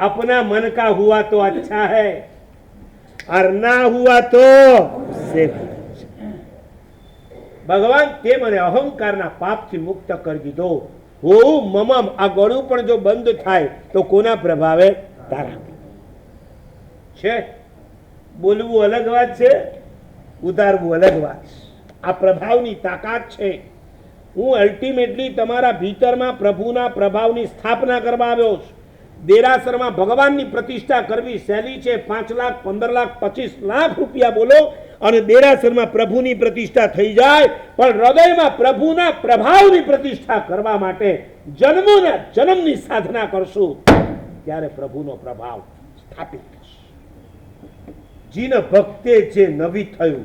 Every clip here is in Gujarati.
अपना मन का हुआ तो अच्छा है और ना हुआ तो सिर्फ ભગવાન તે મને અહંકારના પાપથી મુક્ત કરી દીધો હું મમમ આ ગળું પણ જો બંધ થાય તો કોના પ્રભાવે તારા છે બોલવું અલગ વાત છે ઉતારવું અલગ વાત છે. આ પ્રભાવની તાકાત છે હું અલ્ટિમેટલી તમારા ભીતરમાં પ્રભુના પ્રભાવની સ્થાપના કરવા આવ્યો છું દેરાસરમાં ભગવાનની પ્રતિષ્ઠા કરવી સહેલી છે. પાંચ લાખ, પંદર લાખ, પચીસ લાખ રૂપિયા બોલો અને દેરાસરમાં પ્રભુની પ્રતિષ્ઠા થઈ જાય. પણ હૃદયમાં પ્રભુના પ્રભાવની પ્રતિષ્ઠા કરવા માટે જન્મોના જન્મની સાધના કરશું. ત્યારે પ્રભુનો પ્રભાવ સ્થાપિત થશે. જીન ભક્તે જે નવી થયું,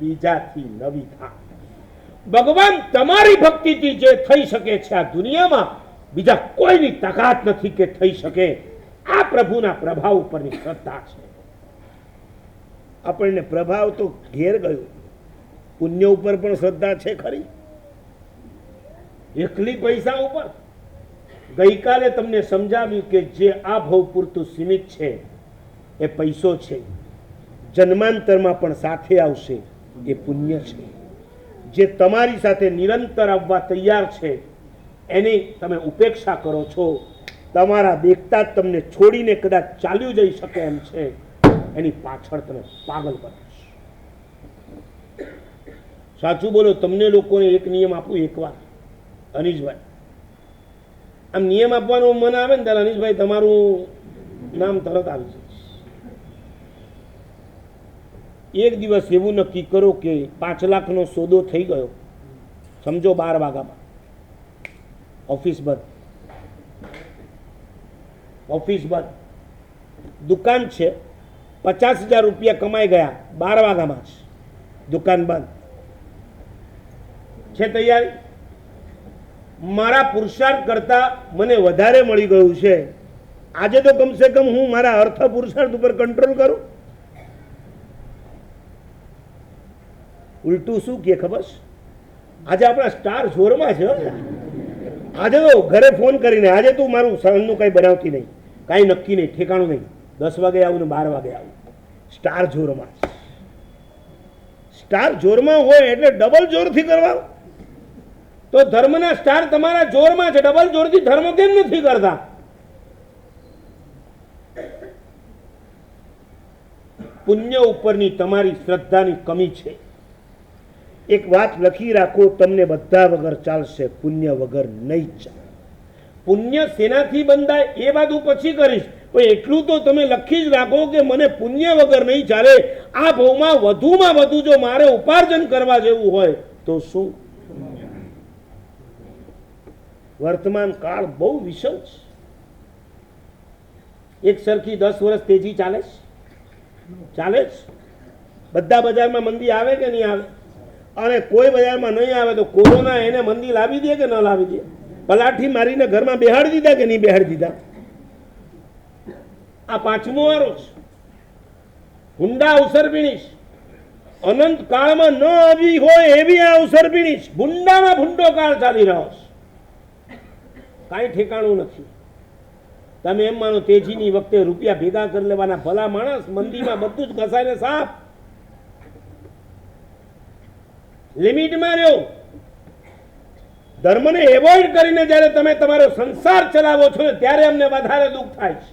બીજાથી નવી થાય. ભગવાન તમારી ભક્તિથી જે થઈ શકે છે આ દુનિયામાં બીજા કોઈની તાકાત નથી કે થઈ શકે. આ પ્રભુના પ્રભાવ ઉપરની શ્રદ્ધા છે. આપણને પ્રભાવ તો ઘેર ગયો. પુણ્ય ઉપર પણ શ્રદ્ધા છે ખરી. એકલી પૈસા ઉપર. ગઈકાલે તમને સમજાવ્યું કે જે આ ભવ પૂરતું સીમિત છે, એ પૈસો છે. જન્માંતરમાં પણ સાથે આવશે. એ પુણ્ય છે. જે તમારી સાથે નિરંતર આવવા તૈયાર છે એની તમે ઉપેક્ષા કરો છો, તમારા દેખતા જ તમને છોડીને કદાચ ચાલ્યું જઈ શકે એમ છે, એની પાછળ તમે પાગલ બનાવશો સાચું બોલો, તમને લોકોને એક નિયમ આપું એકવાર અનીશભાઈ આમ નિયમ આપવાનું મન આવે ને ત્યારે અનીશભાઈ તમારું નામ તરત આવી જાય એક દિવસ એવું નક્કી કરો કે પાંચ લાખનો સોદો થઈ ગયો. સમજો બાર વાગ્યામાં. ઓફિસ બંધ ઓફિસ બંધ દુકાન છે. પચાસ હજાર રૂપિયા કમાઈ ગયા. બાર વાગ્યામાં જ. દુકાન બંધ. છે તૈયારી? મારા પુરુષાર્થ કરતા મને વધારે મળી ગયું છે. આજે તો કમસે કમ હું મારા અર્થ પુરુષાર્થ ઉપર કંટ્રોલ કરું. ઉલટું શું કે ખબર? આજે આપણા સ્ટાર જોરમાં છે. આજે તો ઘરે ફોન કરીને, આજે તું મારું સહનનું કંઈ બનાવતી નહીં, કાંઈ નક્કી નહીં, ઠેકાણું નહીં. દસ વાગે આવું ને બાર વાગે આવું. સ્ટાર જોરમાં. સ્ટાર જોરમાં હોય એટલે ડબલ જોરથી કરવા. તો ધર્મના સ્ટાર તમારા જોરમાં છે ડબલ જોરથી ધર્મ કેમ નથી કરતા? પુણ્ય ઉપરની તમારી શ્રદ્ધાની કમી છે. એક વાત લખી રાખો, તમને બધા વગર ચાલશે, પુણ્ય વગર નહીં ચાલે. પુણ્ય સેનાથી બંધાય, એ વાત હું પછી કરીશ. પણ એટલું તો તમે લખી જ રાખો કે મને પુણ્ય વગર નહીં ચાલે. આ ભાવમાં વધુમાં વધુ જો મારે ઉપાર્જન કરવા જેવું હોય, તો શું? વર્તમાન કાળ બહુ વિષમ છે. એક સરખી દસ વર્ષ તેજી ચાલે છે. ચાલે છે બધા બજારમાં મંદી આવે કે નહીં આવે? અને કોઈ બજારમાં નહીં આવે તો કોરોના એને મંદી લાવી દે કે ન લાવી દે? પલાઠી મારીને ઘરમાં બેહાડી દીધા કે નહીં બેહાડી દીધા? આ પાંચમો વારો છે. હુંડા અવસર પીણીશ. અનંત કાળમાં ન આવી હોય એવી આ અવસર પીણીશ. ભૂંડામાં ભૂંડો કાળ ચાલી રહ્યો છે. કાંઈ ઠેકાણું નથી. તમે એમ માનો તેજીની વખતે રૂપિયા ભેગા કરી લેવાના ભલા માણસ મંદીમાં બધું જ ઘસાઈને સાફ લિમિટમાં રહ્યો ધર્મને એવોઇડ કરીને જ્યારે તમે તમારો સંસાર ચલાવો છો ત્યારે અમને વધારે દુઃખ થાય છે.